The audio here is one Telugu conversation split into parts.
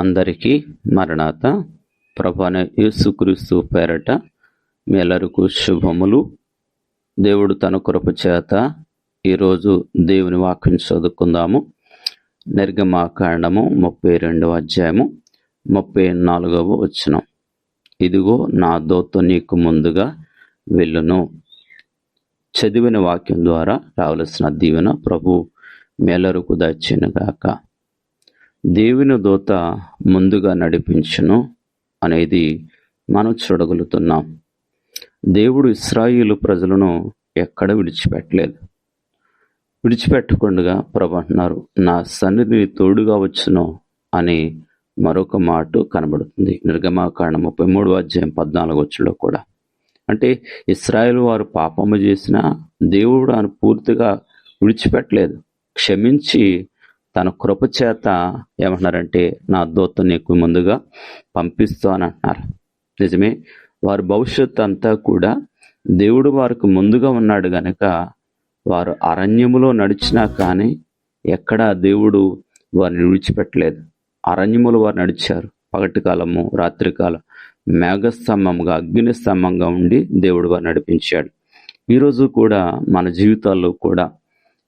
అందరికీ మరణాత ప్రభాన యేసుక్రీస్తు పేరట మీ అందరికీ శుభములు. దేవుడు తన కృప చేత ఈరోజు దేవుని వాక్యం చదువుకుందాము. నిర్గమాకాండము ముప్పై రెండవ అధ్యాయము ముప్పై నాలుగవ వచనం. ఇదిగో నా దోత నీకు ముందుగా వెళ్ళును. చదివిన వాక్యం ద్వారా రావలసిన దీవెన ప్రభు మేలరుకు దచ్చినగాక దేవుని దూత ముందుగా నడిపించును అనేది మనం చూడగలుగుతున్నాం. దేవుడు ఇస్రాయిలు ప్రజలను ఎక్కడ విడిచిపెట్టలేదు. విడిచిపెట్టకుండా ప్రభు అంటున్నారు నా సన్నిధిని తోడుగా వచ్చును అని మరొక మాట కనబడుతుంది. నిర్గమాకాండ ముప్పై మూడు అధ్యాయం పద్నాలుగు వచ్చులో కూడా. అంటే ఇస్రాయేల్ వారు పాపము చేసిన దేవుడు ఆయన పూర్తిగా విడిచిపెట్టలేదు. క్షమించి తన కృప చేత ఏమంటున్నారంటే నా దూత నీకు ముందుగా పంపిస్తూ అని అంటున్నారు. నిజమే వారి భవిష్యత్తు అంతా కూడా దేవుడు వారికి ముందుగా ఉన్నాడు గనక వారు అరణ్యములో నడిచినా కానీ ఎక్కడా దేవుడు వారిని విడిచిపెట్టలేదు. అరణ్యములు వారు నడిచారు. పగటి కాలము రాత్రికాలం మేఘస్తంభంగా అగ్ని స్తంభంగా ఉండి దేవుడు వారు నడిపించాడు. ఈరోజు కూడా మన జీవితాల్లో కూడా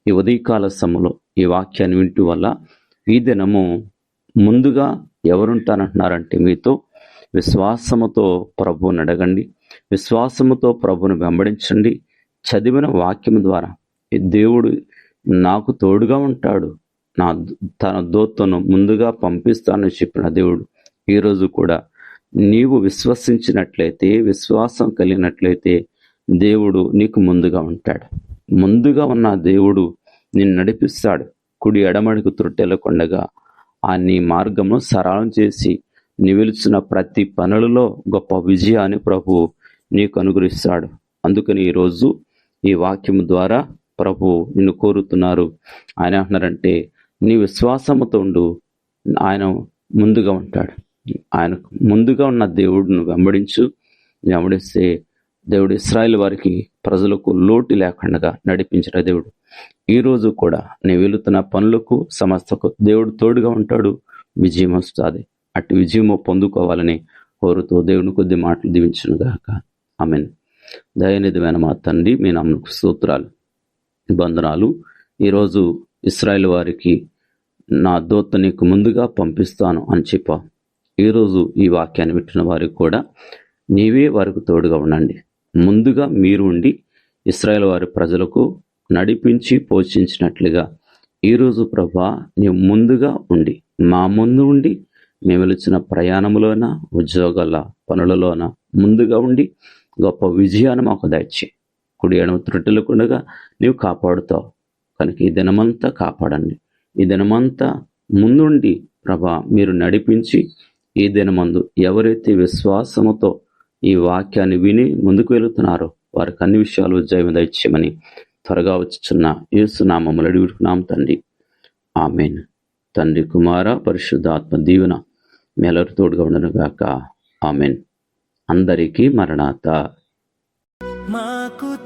ఈ ఉదయకాల సమయంలో ఈ వాక్యాన్ని వింటూ వల్ల ఈ దినము ముందుగా ఎవరుంటానంటున్నారంటే మీతో విశ్వాసముతో ప్రభువుని అడగండి. విశ్వాసముతో ప్రభుని వెంబడించండి. చదివిన వాక్యం ద్వారా దేవుడు నాకు తోడుగా ఉంటాడు. నా తన దోత్తను ముందుగా పంపిస్తానని చెప్పిన దేవుడు ఈరోజు కూడా నీవు విశ్వసించినట్లయితే విశ్వాసం కలిగినట్లయితే దేవుడు నీకు ముందుగా ఉంటాడు. ముందుగా ఉన్న దేవుడు నిన్ను నడిపిస్తాడు. కుడి ఎడమడుగు త్రొట్టెలకొండగా ఆ నీ మార్గము సరళం చేసి నివిలుచున్న ప్రతి పనులలో గొప్ప విజయాన్ని ప్రభు నీకు అనుగ్రహిస్తాడు. అందుకని ఈరోజు ఈ వాక్యం ద్వారా ప్రభు నిన్ను కోరుతున్నారు. ఆయన అంటున్నారంటే నీ విశ్వాసముతో ఉండు. ఆయన ముందుగా ఉంటాడు. ఆయన ముందుగా ఉన్న దేవుడిని వెంబడించు. వెంబడిస్తే దేవుడు ఇస్రాయల్ వారికి ప్రజలకు లోటు లేకుండా నడిపించిన దేవుడు. ఈరోజు కూడా నీ వెళుతున్న పనులకు సమస్తకు దేవుడు తోడుగా ఉంటాడు. విజయం వస్తుంది. అటు విజయము పొందుకోవాలని కోరుతూ దేవుని కొద్ది మాటలు దీవించును గాక. ఆమెన్. దయనిధమైన మా తండ్రి మీ నమ్మకు సూత్రాలు బంధనాలు ఈరోజు ఇస్రాయల్ వారికి నా దోత నీకు ముందుగా పంపిస్తాను అని చెప్పా ఈరోజు ఈ వాక్యాన్ని విట్టిన వారికి కూడా నీవే వారికి తోడుగా ఉండండి. ముందుగా మీరు ఉండి ఇస్రాయేల్ వారి ప్రజలకు నడిపించి పోషించినట్లుగా ఈరోజు ప్రభా నీవు ముందుగా ఉండి మా ముందు ఉండి మేము వెలిచిన ప్రయాణంలోన ఉద్యోగాల పనులలోన ముందుగా ఉండి గొప్ప విజయాన్ని మాకు దయచి కుడి ఎడమ త్రుట్టలకుండగా నీవు కాపాడుతావు. కనుక ఈ దినమంతా కాపాడండి. ఈ దినమంతా ముందుండి ప్రభా మీరు నడిపించి ఈ దినమందు ఎవరైతే విశ్వాసముతో ఈ వాక్యాన్ని విని ముందుకు వెళుతున్నారు. వారికి అన్ని విషయాలు జయం దయచేయమని త్వరగా వచ్చిన్న ఏసునామములు అడిగుడుకున్నాం తండ్రి. ఆమెన్. తండ్రి కుమార పరిశుద్ధాత్మ దీవెన మెలరు తోడుగా ఉండనుగాక ఆమెన్. అందరికీ మరణాత. మాకు